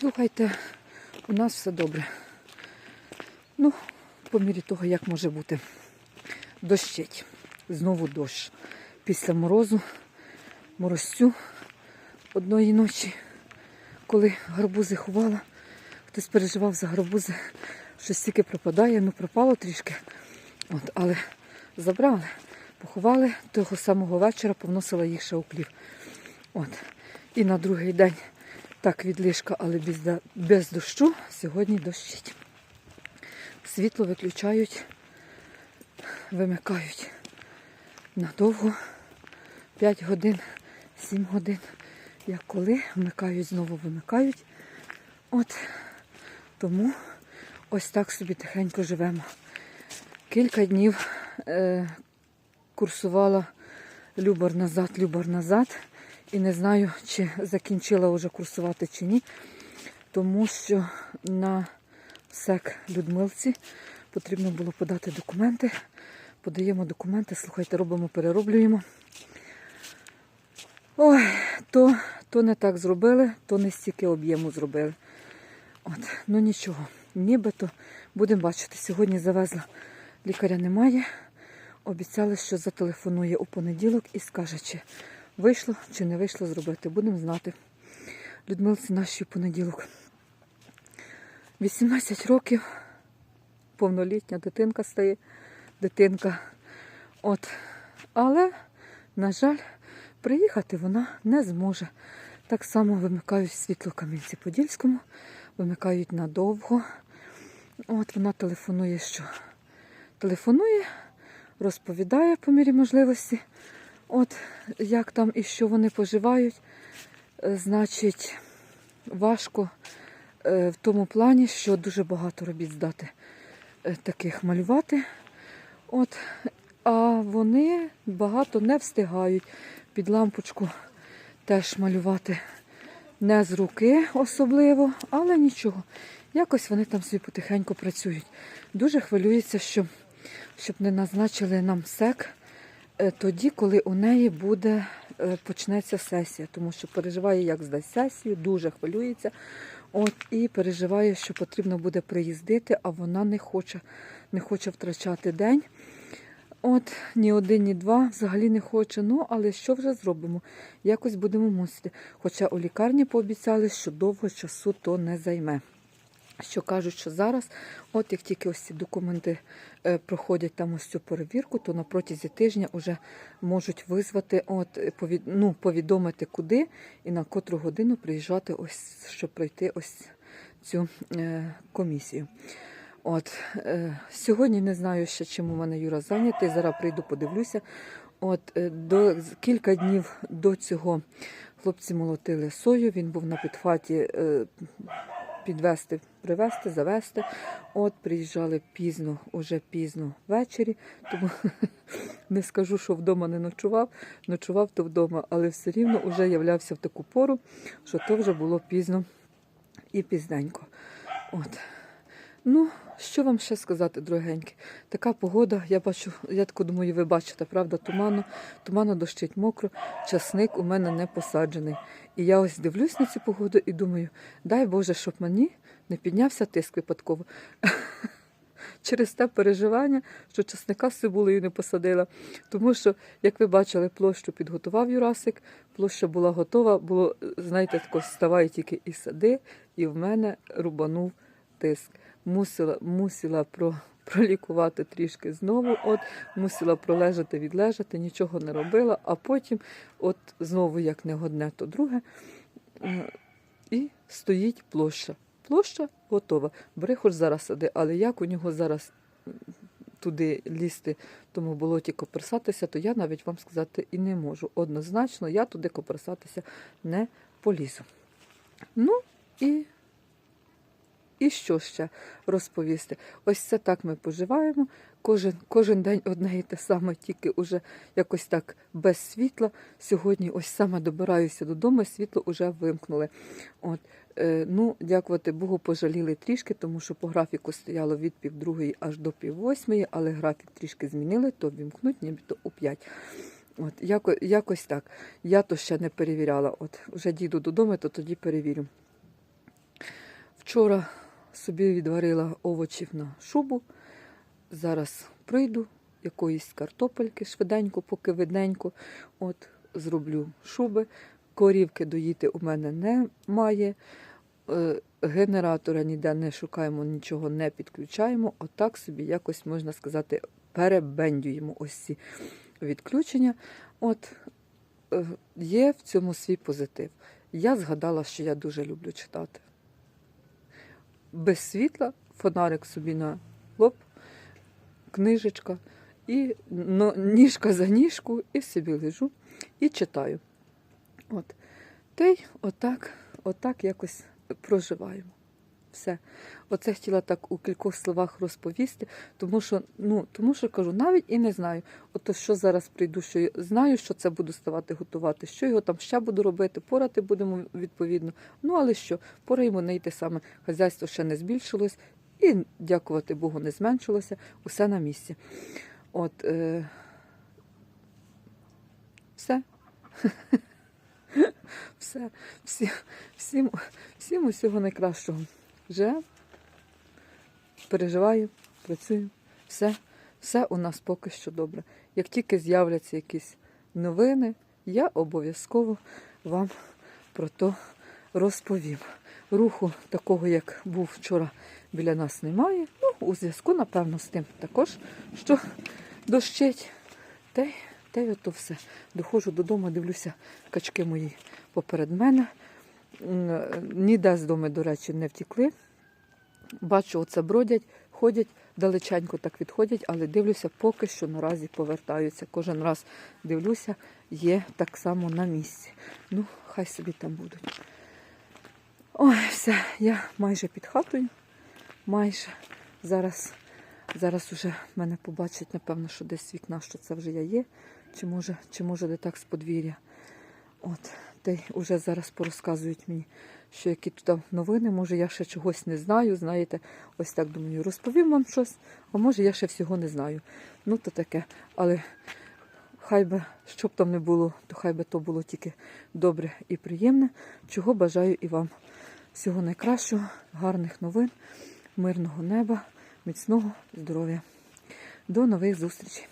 Слухайте, у нас все добре. Ну, по мірі того, як може бути. Дощить. Знову дощ. Після морозу, морозцю одної ночі, коли гарбузи ховала, хтось переживав за гарбузи, що стільки пропадає, ну пропало трішки. От, але забрали, поховали того самого вечора, повносила їх ще у клів. От. І на другий день так відлишка, але без, без дощу сьогодні дощить. Світло виключають, вимикають надовго 5 годин, 7 годин. Як коли вмикають, знову вимикають. От тому ось так собі тихенько живемо. Кілька днів е, курсувала Любар назад, Любар назад. І не знаю, чи закінчила вже курсувати чи ні, тому що на СЕК Людмилці потрібно було подати документи. Подаємо документи, слухайте, робимо, перероблюємо. Ой, то, то не так зробили, то не стільки об'єму зробили. От, ну нічого, нібито будемо бачити. Сьогодні завезла, лікаря немає. Обіцяли, що зателефонує у понеділок і скаже, чи вийшло, чи не вийшло зробити. Будемо знати. Людмилці нашій у понеділок. 18 років, повнолітня дитинка стає, дитинка. От. Але, на жаль, приїхати вона не зможе. Так само вимикають світло Кам'янці-Подільському, вимикають надовго. От вона телефонує, що телефонує, розповідає по мірі можливості, от як там і що вони поживають. Е, Значить, важко е, в тому плані, що дуже багато робіт здати е, таких малювати. От, а вони багато не встигають під лампочку теж малювати не з руки особливо, але нічого. Якось вони там собі потихеньку працюють. Дуже хвилюється, що, щоб не назначили нам сек тоді, коли у неї буде е, почнеться сесія, тому що переживає, як здасть сесію, дуже хвилюється. От і переживає, що потрібно буде приїздити, а вона не хоче, не хоче втрачати день. От ні один, ні два взагалі не хоче. Ну, але що вже зробимо? Якось будемо мусити. Хоча у лікарні пообіцяли, що довго часу то не займе. Що кажуть, що зараз, от як тільки ось ці документи е, проходять там ось цю перевірку, то на протязі тижня вже можуть визвати, от ну, повідомити, куди і на котру годину приїжджати, ось щоб пройти ось цю е, комісію. От е, сьогодні не знаю ще, чим у мене Юра зайнятий. Зараз прийду, подивлюся. От до кілька днів до цього хлопці молотили сою. Він був на підхваті підвести, привезти, завести. От приїжджали пізно, уже пізно ввечері. Тому не скажу, що вдома не ночував. Ночував то вдома, але все рівно вже являвся в таку пору, що то вже було пізно і пізненько. От. Ну, що вам ще сказати, дорогенькі? Така погода, я бачу, я таку думаю, ви бачите, правда, туманно, туманно дощить мокро, часник у мене не посаджений. І я ось дивлюсь на цю погоду і думаю, дай Боже, щоб мені не піднявся тиск випадково. Через те переживання, що часника з цибулею не посадила. Тому що, як ви бачили, площу підготував Юрасик, площа була готова, було, знаєте, тако ставай тільки і сади, і в мене рубанув тиск. Мусила, мусила про, пролікувати трішки знову, от, мусила пролежати, відлежати, нічого не робила, а потім, от знову як не одне, то друге, е, і стоїть площа. Площа готова. Бери хоч зараз сади, але як у нього зараз туди лізти, тому болоті коперсатися, то я навіть вам сказати і не можу. Однозначно, я туди коперсатися не полізу. Ну і і що ще розповісти? Ось це так ми поживаємо. Кожен, кожен день одне і те саме, тільки уже якось так без світла. Сьогодні ось саме добираюся додому, світло вже вимкнули. От, е, ну, дякувати Богу, пожаліли трішки, тому що по графіку стояло від півдругої аж до піввосьмої, але графік трішки змінили, то вімкнуть нібито у п'ять. От, яко, якось так. Я то ще не перевіряла. От, вже діду додому, то тоді перевірю. Вчора собі відварила овочів на шубу. Зараз прийду якоїсь картопельки швиденько, поки видненько. От зроблю шуби. Корівки доїти у мене немає. Е, Генератора ніде не шукаємо, нічого не підключаємо. Отак собі якось можна сказати, перебендюємо ось ці відключення. От е, є в цьому свій позитив. Я згадала, що я дуже люблю читати. Без світла, фонарик собі на лоб, книжечка, і ну, ніжка за ніжку, і собі лежу і читаю. От. Та й отак, отак якось проживаємо. Все. Оце хотіла так у кількох словах розповісти, тому що, ну, тому що кажу, навіть і не знаю. Ото що зараз прийду, що я знаю, що це буду ставати готувати, що його там ще буду робити, порати будемо відповідно. Ну, але що, пора йому не йти саме. Хазяйство ще не збільшилось, і, дякувати Богу, не зменшилося, усе на місці. От, е... все. Все, всі, всім, всім усього найкращого. Живемо, переживаю, працюю. Все, все у нас поки що добре. Як тільки з'являться якісь новини, я обов'язково вам про то розповім. Руху такого, як був вчора, біля нас немає. Ну, у зв'язку, напевно, з тим також, що дощить. Та й ото все. Доходжу додому, дивлюся, качки мої поперед мене. М, Ніде з дому, до речі, не втікли. Бачу, оце бродять, ходять, далеченько так відходять, але дивлюся, поки що наразі повертаються. Кожен раз дивлюся, є так само на місці. Ну, хай собі там будуть. Ой, все, я майже під хатою. Майже. Зараз, зараз уже мене побачать, напевно, що десь вікна, що це вже я є. Чи може, чи може де так з подвір'я. От, та уже зараз порозказують мені, що які тут новини, може я ще чогось не знаю, знаєте, ось так думаю, розповім вам щось, а може я ще всього не знаю. Ну, то таке. Але хай би, що б там не було, то хай би то було тільки добре і приємне, чого бажаю і вам. Всього найкращого, гарних новин, мирного неба, міцного здоров'я. До нових зустрічей!